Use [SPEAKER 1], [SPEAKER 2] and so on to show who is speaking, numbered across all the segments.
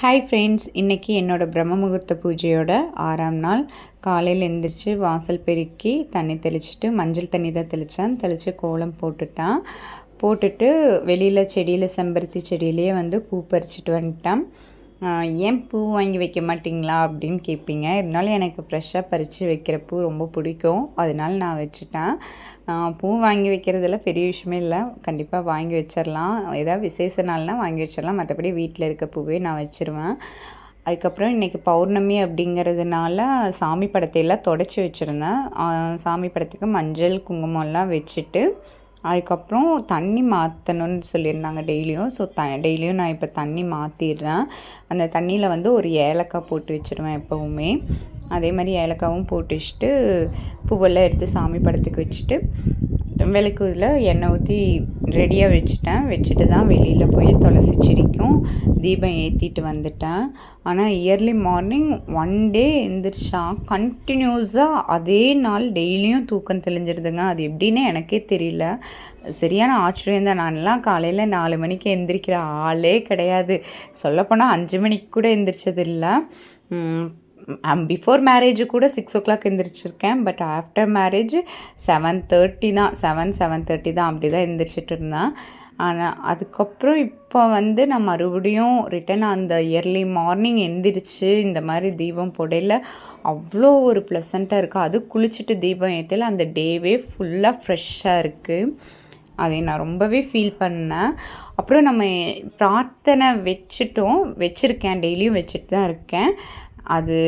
[SPEAKER 1] Hi friends இன்றைக்கி என்னோடய பிரம்ம முகூர்த்த பூஜையோட ஆறாம் நாள். காலையில் எழுந்திரிச்சு வாசல் பெருக்கி தண்ணி தெளிச்சிட்டு மஞ்சள் தண்ணி தான் தெளித்தேன் தெளித்து கோலம் போட்டுட்டான். போட்டுட்டு வெளியில் செடியில் செம்பருத்தி செடியிலேயே வந்து பூ பறிச்சிட்டு வந்துட்டான். ஏன் பூ வாங்கி வைக்க மாட்டிங்களா அப்படின்னு கேட்பீங்க இருந்தாலும் எனக்கு ஃப்ரெஷ்ஷாக பறித்து வைக்கிற பூ ரொம்ப பிடிக்கும். அதனால நான் வச்சுட்டேன். பூ வாங்கி வைக்கிறதுல பெரிய விஷயமே இல்லை. கண்டிப்பாக வாங்கி வச்சிடலாம். ஏதாவது விசேஷ நாள்னால் வாங்கி வச்சிடலாம். மற்றபடி வீட்டில் இருக்க பூவே நான் வச்சுருவேன். அதுக்கப்புறம் இன்றைக்கி பௌர்ணமி அப்படிங்கிறதுனால சாமி படத்தையெல்லாம் தொடச்சி வச்சுருந்தேன். சாமி படத்துக்கு மஞ்சள் குங்குமம்லாம் வச்சுட்டு அதுக்கப்புறம் தண்ணி மாற்றணும்னு சொல்லியிருந்தாங்க டெய்லியும். ஸோ த டெய்லியும் நான் இப்போ தண்ணி மாற்றிடுறேன் அந்த தண்ணியில் வந்து ஒரு ஏலக்காய் போட்டு வச்சுருவேன் எப்போவுமே. அதே மாதிரி ஏலக்காவும் போட்டு வச்சுட்டு பூவெல்லாம் எடுத்து சாமி படத்துக்கு வச்சுட்டு விளக்குல எண்ணெய் ஊற்றி ரெடியாக வச்சுட்டேன். வச்சுட்டு தான் வெளியில் போய் துளசி செடிக்கும் தீபம் ஏற்றிட்டு வந்துட்டேன். ஆனால் இயர்லி மார்னிங் ஒன் டே எந்திரிச்சா கண்டினியூஸாக அதே நாள் டெய்லியும் தூக்கம் தெளிஞ்சிருதுங்க. அது எப்படின்னு எனக்கே தெரியல. சரியான ஆச்சரியம் தான். நான்லாம் காலையில் நாலு மணிக்கு எந்திரிக்கிற ஆளே கிடையாது. சொல்லப்போனால் அஞ்சு மணிக்கு கூட எந்திரிச்சது இல்லை பிஃபோர் மேரேஜ் கூட six o'clock எழுந்திரிச்சிருக்கேன் but after marriage seven thirty தான் செவன் செவன் தேர்ட்டி தான் அப்படி தான் எழுந்திரிச்சிட்டு இருந்தேன். ஆனால் அதுக்கப்புறம் இப்போ வந்து நான் மறுபடியும் ரிட்டன் அந்த இயர்லி மார்னிங் எந்திரிச்சு இந்த மாதிரி தீபம் போடையில். அவ்வளோ ஒரு ப்ளசண்ட்டாக இருக்குது அது குளிச்சுட்டு தீபம் ஏற்றல அந்த டேவே ஃபுல்லாக ஃப்ரெஷ்ஷாக இருக்குது அதை நான் ரொம்பவே ஃபீல் பண்ணேன். அப்புறம் நம்ம பிரார்த்தனை வச்சுட்டோம். வச்சுருக்கேன். டெய்லியும் வச்சுட்டு தான் இருக்கேன். அது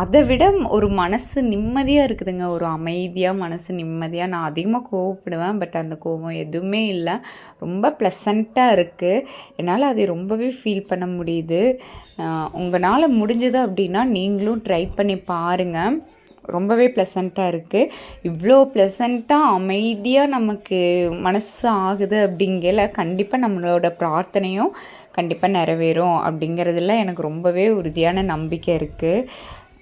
[SPEAKER 1] அதை விட ஒரு மனசு நிம்மதியாக இருக்குதுங்க. ஒரு அமைதியாக மனசு நிம்மதியாக நான் அதிகமாக கோவப்படுவேன். பட் அந்த கோவம் எதுவுமே இல்லை. ரொம்ப ப்ளசண்ட்டாக இருக்குது என்னால் அதை ரொம்பவே ஃபீல் பண்ண முடியுது. உங்களால் முடிஞ்சது அப்படின்னா நீங்களும் ட்ரை பண்ணி பாருங்கள் ரொம்பவே ப்ளசண்ட்டாக இருக்குது இவ்வளோ ப்ளசண்ட்டாக அமைதியாக நமக்கு மனசு ஆகுது அப்படிங்கல கண்டிப்பாக நம்மளோட பிரார்த்தனையும் கண்டிப்பாக நிறைவேறும் அப்படிங்கிறதுல எனக்கு ரொம்பவே உறுதியான நம்பிக்கை இருக்குது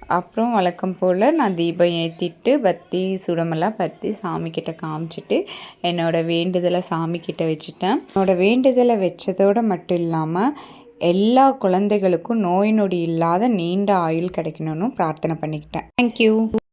[SPEAKER 1] அப்புறம் வழக்கம் போல் நான் தீபம் ஏற்றிட்டு பத்தி சுடமெல்லாம் பற்றி சாமிக்கிட்ட காமிச்சிட்டு என்னோடய வேண்டுதலை சாமிக்கிட்ட வச்சுட்டேன். என்னோடய வேண்டுதலை வச்சதோடு மட்டும் இல்லாமல் எல்லா குழந்தைகளுக்கும் நோய் நொடி இல்லாத நீண்ட ஆயுள் கிடைக்கணும்னு பிரார்த்தனை பண்ணிக்கிட்டேன். தேங்க்யூ